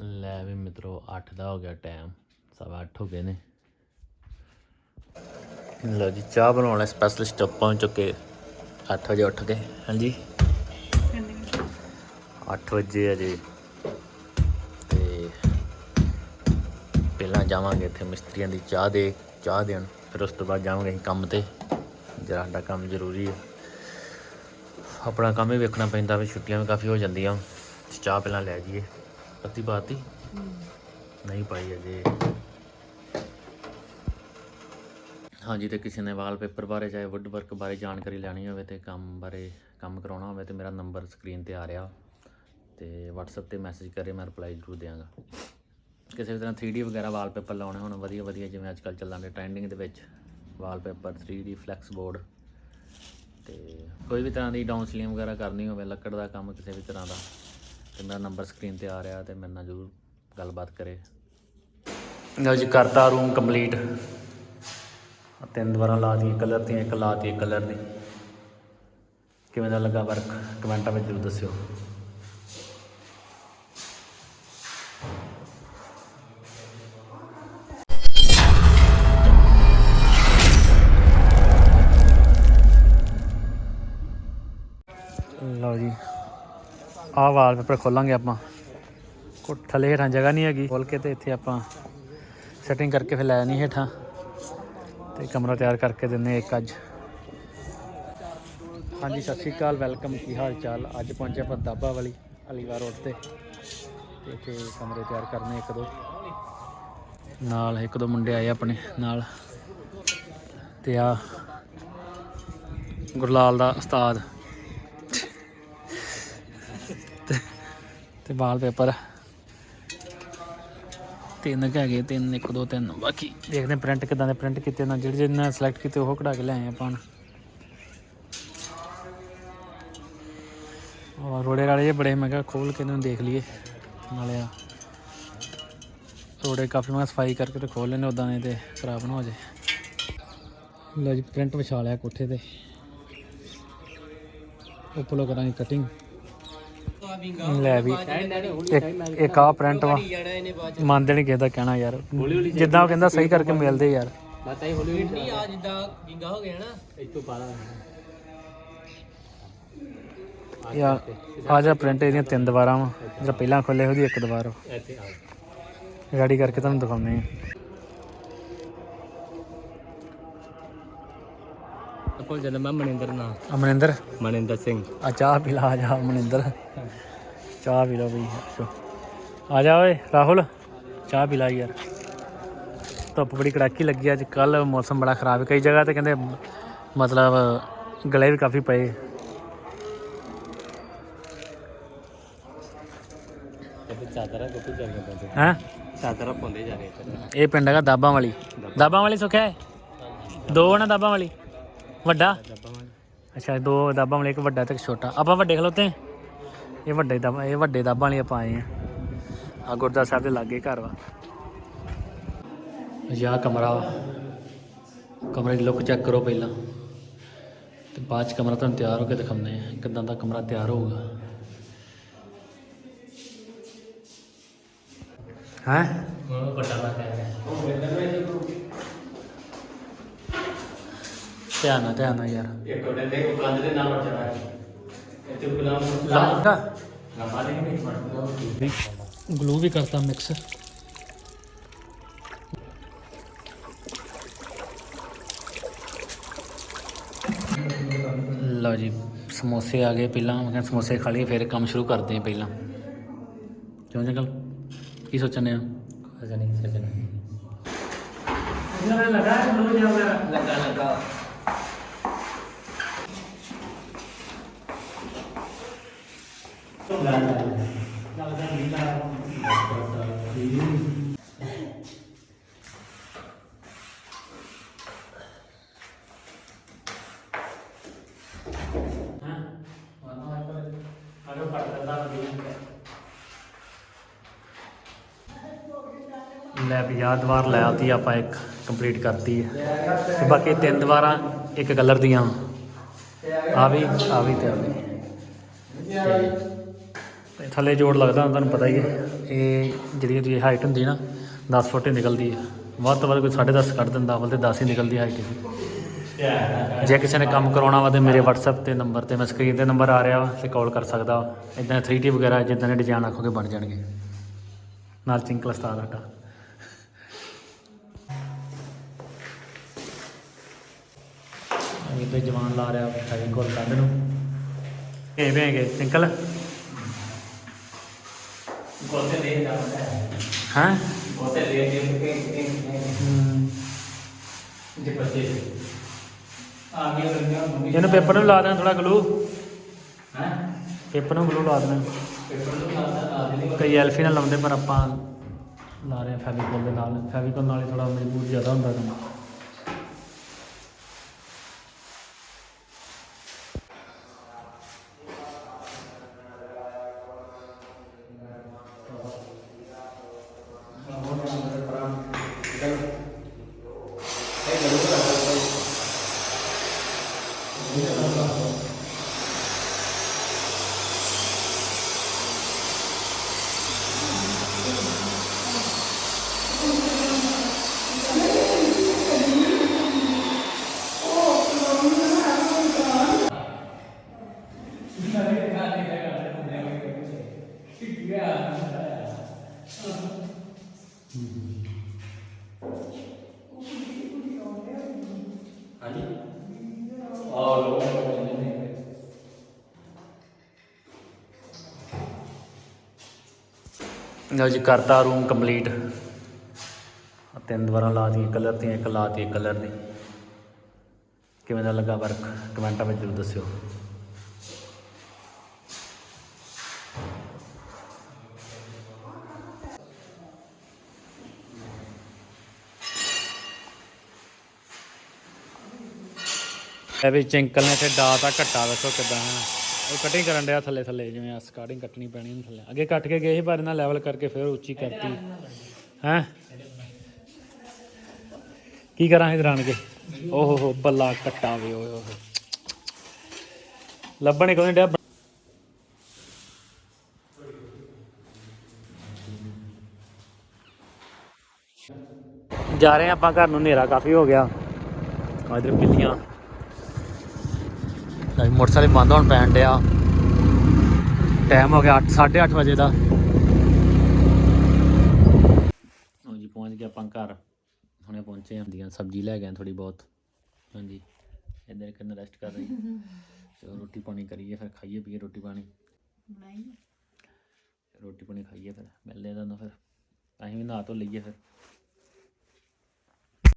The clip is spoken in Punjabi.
ਲੈ ਵੀ ਮਿੱਤਰੋ 8 ਦਾ ਹੋ ਗਿਆ ਟਾਈਮ ਸਵਾ 8 ਹੋ ਗਏ ਨੇ। ਲਓ ਜੀ, ਚਾਹ ਬਣਾਉਣ ਲਈ ਸਪੈਸ਼ਲਿਸਟ ਪਹੁੰਚ ਚੁੱਕੇ 8 ਵਜੇ ਉੱਠ ਕੇ, ਹਾਂਜੀ? 8 ਵਜੇ ਅਜੇ ਤੇ ਪਹਿਲਾਂ ਜਾਵਾਂਗੇ ਇੱਥੇ ਮਿਸਤਰੀਆਂ ਦੀ ਚਾਹ ਦੇ, ਚਾਹ ਦੇਣ। ਫਿਰ ਉਸ ਤੋਂ ਬਾਅਦ ਜਾਵਾਂਗੇ ਅਸੀਂ ਕੰਮ ਤੇ। ਜਿਹੜਾ ਸਾਡਾ ਕੰਮ ਜ਼ਰੂਰੀ ਹੈ ਆਪਣਾ ਕੰਮ ਹੀ ਵੇਖਣਾ ਪੈਂਦਾ, ਵੀ ਛੁੱਟੀਆਂ ਵੀ ਕਾਫੀ ਹੋ ਜਾਂਦੀਆਂ। ਚਾਹ ਪਹਿਲਾਂ ਲੈ ਜਾਈਏ। ਪੱਤੀ ਪਾਤੀ ਨਹੀਂ ਪਾਈ ਅਜੇ। ਹਾਂਜੀ, ਤੇ ਕਿਸੇ ਨੇ ਵਾਲਪੇਪਰ ਬਾਰੇ ਚਾਹੇ ਵੁੱਡ ਵਰਕ ਬਾਰੇ ਜਾਣਕਾਰੀ ਲੈਣੀ ਹੋਵੇ ਤੇ ਕੰਮ ਬਾਰੇ ਕੰਮ ਕਰਾਉਣਾ ਹੋਵੇ ਤੇ ਮੇਰਾ ਨੰਬਰ ਸਕਰੀਨ ਤੇ ਆ ਰਿਹਾ। ਤੇ WhatsApp ਤੇ ਮੈਸੇਜ ਕਰੇ, ਮੈਂ ਰਿਪਲਾਈ ਜ਼ਰੂਰ ਦਿਆਂਗਾ। ਕਿਸੇ ਵੀ ਤਰ੍ਹਾਂ 3D ਵਗੈਰਾ ਵਾਲਪੇਪਰ ਲਾਉਣੇ ਹੋਣ ਵਧੀਆ ਵਧੀਆ ਜਿਵੇਂ ਅੱਜ ਕੱਲ੍ਹ ਚੱਲਣ ਦੇ ਟ੍ਰੈਂਡਿੰਗ ਦੇ ਵਿੱਚ ਵਾਲਪੇਪਰ 3D ਫਲੈਕਸ ਬੋਰਡ ਤੇ ਕੋਈ ਵੀ ਤਰ੍ਹਾਂ ਦੀ ਡਾਊਨ ਸੀਲਿੰਗ ਵਗੈਰਾ ਕਰਨੀ ਹੋਵੇ, ਲੱਕੜ ਦਾ ਕੰਮ ਕਿਸੇ ਵੀ ਤਰ੍ਹਾਂ ਦਾ। ਤੇ ਮੇਰਾ ਨੰਬਰ ਸਕਰੀਨ ਤੇ ਆ ਰਿਹਾ ਤੇ ਮੇਰੇ ਨਾਲ ਜ਼ਰੂਰ ਗੱਲਬਾਤ ਕਰੇ। ਲਓ ਜੀ, ਕਰਤਾ ਰੂਮ ਕੰਪਲੀਟ ਤਿੰਨ ਦੁਬਾਰਾ ਲਾ ਦੀ ਕਲਰ ਦੀਆਂ, ਇੱਕ ਲਾਤੀ ਕਲਰ ਦੀ। ਕਿਵੇਂ ਦਾ ਲੱਗਾ ਵਰਕ ਕਮੈਂਟਾਂ ਵਿੱਚ ਜ਼ਰੂਰ ਦੱਸਿਓ। ਆਹ ਵਾਲਪੇਪਰ ਖੋਲਾਂਗੇ ਆਪਾਂ। ਕੋ ਥੱਲੇ ਹੇਠਾਂ ਜਗ੍ਹਾ ਨਹੀਂ ਹੈਗੀ। ਖੋਲ ਕੇ ਤੇ ਇੱਥੇ ਆਪਾਂ ਸੈਟਿੰਗ ਕਰਕੇ ਫਿਰ ਲੈ ਨਹੀਂ ਹੇਠਾਂ। ਤੇ ਕਮਰਾ ਤਿਆਰ ਕਰਕੇ ਦਿੰਨੇ ਇੱਕ ਅੱਜ। ਹਾਂਜੀ, ਸਤਿ ਸ਼੍ਰੀ ਅਕਾਲ। ਵੈਲਕਮ। ਕੀ ਹਾਲ ਚਾਲ? ਅੱਜ ਪਹੁੰਚੇ ਆਪਾਂ ਦਾਬਾ ਵਾਲੀ ਅਲੀਵਾਰ ਰੋਡ ਤੇ। ਤੇ ਇੱਥੇ ਕਮਰੇ ਤਿਆਰ ਕਰਨੇ ਇੱਕ ਦੋ। ਨਾਲ ਇੱਕ ਦੋ ਮੁੰਡੇ ਆਏ ਆਪਣੇ ਨਾਲ। ਤੇ ਆ ਗੁਰਲਾਲ ਦਾ ਉਸਤਾਦ। ਤੇ ਵਾਲਪੇਪਰ। ਤਿੰਨ ਕੁ ਹੈਗੇ, ਤਿੰਨ, ਇੱਕ, ਦੋ, ਤਿੰਨ। ਬਾਕੀ ਦੇਖਦੇ ਪ੍ਰਿੰਟ ਕਿਦਾਂ ਦੇ ਪ੍ਰਿੰਟ ਕੀਤੇ ਨਾ ਜਿਹੜੇ ਜਿਹਨਾਂ ਸਿਲੈਕਟ ਕੀਤੇ, ਉਹ ਕਢਾ ਕੇ ਲਿਆਏ ਆਪਾਂ ਔਰ ਰੋੜੇ ਰਾੜੇ ਜਿਹੇ ਬੜੇ, ਮੈਂ ਕਿਹਾ ਖੋਲ ਕੇ ਇਹਨਾਂ ਦੇਖ ਲਈਏ। ਨਾਲੇ ਆ ਰੋੜੇ ਕਾਫੀ ਮੈਂ ਸਫ਼ਾਈ ਕਰਕੇ ਤੇ ਖੋਲ ਲੈਣੇ ਉਦਾਂ ਨਹੀਂ ਤੇ ਖਰਾਬ ਨਾ ਹੋ ਜਾਏ। ਲਓ ਜੀ ਪ੍ਰਿੰਟ ਵਿਛਾ ਲਿਆ ਕੋਠੇ ਤੇ। ਉੱਪਰੋਂ ਕਰਾਂਗੇ ਕਟਿੰਗ ਲੈ ਵੀ। ਇੱਕ ਇੱਕ ਆ ਪ੍ਰਿੰਟ ਵਾ। ਮੰਨਦੇ ਨਹੀਂ ਕਿਸੇ ਦਾ ਕਹਿਣਾ ਯਾਰ। ਜਿੱਦਾਂ ਉਹ ਕਹਿੰਦਾ ਸਹੀ ਕਰਕੇ ਮਿਲਦੇ ਯਾਰ। ਮਾਤਾ ਹੀ ਹੌਲੀ ਨਹੀਂ ਆ ਜਿੱਦਾਂ ਗਿੰਗਾ ਹੋ ਗਿਆ ਨਾ। ਇਸ ਤੋਂ ਬਾਅਦ ਯਾਰ ਆ ਜਾ ਪ੍ਰਿੰਟ ਇਹਦੀਆਂ ਤਿੰਨ ਦੀਵਾਰਾਂ ਵਾ ਜਿਹੜਾ ਪਹਿਲਾਂ ਖੋਲੇ ਉਹਦੀ ਇੱਕ ਦੀਵਾਰ ਵਾ। ਇੱਥੇ ਆ। ਰੈਡੀ ਕਰਕੇ ਤੁਹਾਨੂੰ ਦਿਖਾਉਂਦੇ ਆ ਕੋਲ ਜਨਮ ਹੈ ਮਨਿੰਦਰ ਨਾ। ਅਮਰਿੰਦਰ ਮਨਿੰਦਰ? ਸਿੰਘ। ਆ ਚਾਹ ਪੀ ਲਾ ਆ ਜਾ ਅਮਰਿੰਦਰ ਚਾਹ ਪੀ ਲਾ ਬਈ ਅੱਛਾ। ਆ ਜਾ ਓਏ ਰਾਹੁਲ। ਚਾਹ ਪੀ ਲਾ ਯਾਰ। ਧੁੱਪ ਬੜੀ ਕੜਾਕੀ ਲੱਗੀ ਅੱਜ ਕੱਲ ਮੌਸਮ ਬੜਾ ਖਰਾਬ ਹੈ। ਕਈ ਜਗ੍ਹਾ ਤੇ ਕਹਿੰਦੇ ਮਤਲਬ ਗਲੇ ਵੀ ਕਾਫੀ ਪਏ। ਚਾਦਰਾਂ ਕਿੱਥੇ ਚੱਲ ਗਏ ਬੰਦੇ ਹੈ? ਚਾਦਰਾਂ ਪਾਉਂਦੇ ਜਾ ਰਹੇ ਇਹ ਪਿੰਡ ਹੈਗਾ ਦਾਬਾਂ ਵਾਲੀ ਦਾਬਾਂ ਵਾਲੀ ਸੁੱਖਿਆ ਹੈ? ਦੋ ਨਾ ਦਾਬਾਂ ਵਾਲੀ ਵੱਡਾ? ਅੱਛਾ, ਦੋ ਦਾਬਾਂ ਵਾਲੀ, ਇੱਕ ਵੱਡਾ ਤੇ ਇੱਕ ਛੋਟਾ। ਆਪਾਂ ਵੱਡੇ ਖਲੋਤੇ ਹਾਂ। ਇਹ ਵੱਡੇ ਦਾਬਾਂ, ਇਹ ਵੱਡੇ ਦਾਬਾਂ ਵਾਲੀ ਆਪਾਂ ਆਏ ਆ। ਆ ਗੁਰਦੁਆਰਾ ਸਾਹਿਬ ਦੇ ਲਾਗੇ ਘਰ ਵਾ। ਯਾ ਕਮਰਾ ਵਾ। ਕਮਰੇ ਦੀ ਲੁੱਕ ਚੈੱਕ ਕਰੋ ਪਹਿਲਾਂ। ਤੇ ਬਾਅਦ ਚ ਕਮਰਾ ਤੁਹਾਨੂੰ ਤਿਆਰ ਹੋ ਕੇ ਦਿਖਾਉਂਦੇ ਆ, ਕਿਦਾਂ ਦਾ ਕਮਰਾ ਤਿਆਰ ਹੋਊਗਾ। ਹੈ? ਵੱਡਾ ਲੱਗਾ ਹੈ ਧਿਆਨ ਨਾਲ ਧਿਆਨ ਨਾਲ ਯਾਰ ਇਹ ਕੋਡੇ ਦੇ ਕੋ ਕੰਧ ਦੇ ਨਾਲ ਚੜਾ ਹੈ ਇੱਥੇ ਗੁਲਾਮ ਲੱਗਾ ਲੰਬਾ ਨਹੀਂ ਨਹੀਂ ਪੜਦਾ ਗਲੂ ਵੀ ਕਰਤਾ ਮਿਕਸ ਲਓ ਜੀ ਸਮੋਸੇ ਆ ਗਏ ਪਹਿਲਾਂ ਮੈਂ ਕਿਹਾ ਸਮੋਸੇ ਖਾ ਲਈਏ ਫਿਰ ਕੰਮ ਸ਼ੁਰੂ ਕਰਦੇ ਹਾਂ ਪਹਿਲਾਂ ਕਿਉਂ ਜੰਗਲ ਕੀ ਸੋਚਣੇ ਆ ਅਜਾ ਨਹੀਂ ਸਜਣਾ ਲੱਗਾ ਗਲੂ ਜਿਹਾ ਲੱਗਾ ਲੱਗਾ ਲੈ ਵੀ ਯਾਦ ਵਾਰ ਲੈ ਆਤੀ, ਆਪਾਂ ਇੱਕ ਕੰਪਲੀਟ ਕਰਤੀ ਹੈ। ਤੇ ਬਾਕੀ ਤਿੰਨ ਦੀਵਾਰਾਂ, ਇੱਕ ਕਲਰ ਦੀਆਂ। ਆ ਵੀ ਆ ਵੀ ਤੇ ਆ ਵੀ। ਥੱਲੇ ਜੋੜ ਲੱਗਦਾ ਤੁਹਾਨੂੰ ਪਤਾ ਹੀ ਹੈ। ਇਹ ਜਿਹੜੀ ਇਹਦੀ ਹਾਈਟ ਹੁੰਦੀ ਨਾ 10 ਫੁੱਟ ਹੀ ਨਿਕਲਦੀ ਹੈ। ਵੱਧ ਤੋਂ ਵੱਧ ਕੋਈ 10.5 ਕੱਢ ਦਿੰਦਾ ਬਲ ਤੇ 10 ਹੀ ਨਿਕਲਦੀ ਹਾਈਟ ਇਹਦੀ। ਜੇ ਕਿਸੇ ਨੇ ਕੰਮ ਕਰਾਉਣਾ ਵਾ ਤੇ ਮੇਰੇ WhatsApp ਤੇ ਨੰਬਰ ਤੇ ਮੈਂ ਸਕਰੀਨ ਤੇ ਨੰਬਰ ਆ ਰਿਹਾ ਵਾ, ਤੇ ਕਾਲ ਕਰ ਸਕਦਾ ਇਦਾਂ 3D ਵਗੈਰਾ, ਜਿੱਦਾਂ ਦੇ ਡਿਜ਼ਾਈਨ ਆਖੋਗੇ ਬਣ ਜਾਣਗੇ। ਨਾਲ ਚਿੰਕਲ ਸਟਾਰ ਸਾਡਾ ਇਹ ਤੇ ਜਵਾਨ ਲਾ ਰਿਹਾ ਹੈ ਕੋਲ ਕੰਧ ਨੂੰ। ਇਹ ਵੇਂਗੇ ਸਿੰਕਲ ਬਹੁਤ ਦੇਰ ਜਾਂਦਾ ਹੈ ਹਾਂ ਬਹੁਤ ਦੇਰ ਦੇ ਕੇ ਜੇ ਬੱਚੇ ਆ ਗਿਆ ਬੰਦਾ ਮੰਮੀ ਇਹਨੂੰ ਪੇਪਰ ਨੂੰ ਲਾ ਦੇਣਾ ਥੋੜਾ ਗਲੂ ਹੈ ਪੇਪਰ ਨੂੰ ਗਲੂ ਲਾ ਦੇਣਾ ਪੇਪਰ ਨੂੰ ਲਾਦਾ ਲਾ ਦੇਣੀ ਕਈ ਐਲਫੀ ਨਾਲ ਲਾਉਂਦੇ ਪਰ ਆਪਾਂ ਲਾ ਰਹੇ ਫੈਵੀਕੋਲ ਦੇ ਨਾਲ ਫੈਵੀਕੋਲ ਨਾਲ ਹੀ ਥੋੜਾ ਮਜ਼ਬੂਤ ਜ਼ਿਆਦਾ ਹੁੰਦਾ ਕੰਮ ਲਓ ਜੀ, ਕਰਤਾ ਰੂਮ ਕੰਪਲੀਟ ਤਿੰਨ ਦੁਬਾਰਾ ਲਾਤੀਆਂ ਦਿੱਤੀ ਕਲਰ ਦੀਆਂ, ਇੱਕ ਲਾ ਦਿੱਤੀ ਕਲਰ ਦੀ। ਕਿਵੇਂ ਦਾ ਲੱਗਾ ਵਰਕ ਕਮੈਂਟਾਂ ਵਿੱਚ ਜ਼ਰੂਰ ਦੱਸਿਓ। ਇਹ ਵੀ ਚਿੰਕਲ ਨੇ ਤੇ ਡਾਤਾ ਘੱਟਾ ਦੱਸੋ ਕਿਦਾਂ ਹੈ। ਉਹ ਕਟਿੰਗ ਕਰਨ ਡਿਆ ਥੱਲੇ ਥੱਲੇ ਜਿਵੇਂ ਆ ਸਕਾਰਟਿੰਗ ਕੱਟਣੀ ਪੈਣੀ ਉਹਨੂੰ ਥੱਲੇ। ਅੱਗੇ ਕੱਟ ਕੇ ਗਏ ਸੀ ਪਰ ਇਹਨਾਂ ਲੈਵਲ ਕਰਕੇ ਫਿਰ ਉੱਚੀ ਕਰਤੀ ਹੈ? ਕੀ ਕਰਾਂ ਇਧਰ ਆਣ ਕੇ? ਓਹ ਹੋ ਬੱਲਾ ਕੱਟਾ ਵੇ ਓਏ ਓਏ ਲੱਭਣੇ ਕੋਈ ਡਿਆ। ਜਾ ਰਹੇ ਆਪਾਂ ਘਰ ਨੂੰ ਹਨੇਰਾ ਕਾਫੀ ਹੋ ਗਿਆ। ਇਧਰ ਬਿੱਲੀਆਂ ਲਾਈ ਮੋਟਰਸਾਈਕਲ ਬੰਦ ਹੋਣ ਪੈਣ ਡਿਆ। ਟਾਈਮ ਹੋ ਗਿਆ 8:30 ਵਜੇ ਦਾ। ਲਓ ਜੀ ਪਹੁੰਚ ਗਏ ਆਪਾਂ ਘਰ। ਹੁਣੇ ਪਹੁੰਚੇ ਹੁੰਦੀਆਂ ਸਬਜ਼ੀ ਲੈ ਗਏ ਥੋੜੀ ਬਹੁਤ। ਹਾਂਜੀ ਇੱਧਰ ਕਰਨ ਰੈਸਟ ਕਰ ਰਹੀ ਚਲੋ ਰੋਟੀ ਪਾਣੀ ਕਰੀਏ ਫਿਰ ਖਾਈਏ ਪੀਏ ਰੋਟੀ ਪਾਣੀ। ਰੋਟੀ ਪਾਣੀ ਖਾਈਏ ਫਿਰ ਮਿਲਦੇ ਆ ਤੁਹਾਨੂੰ ਫਿਰ। ਅਸੀਂ ਵੀ ਨਹਾ ਧੋ ਲਈਏ ਫਿਰ।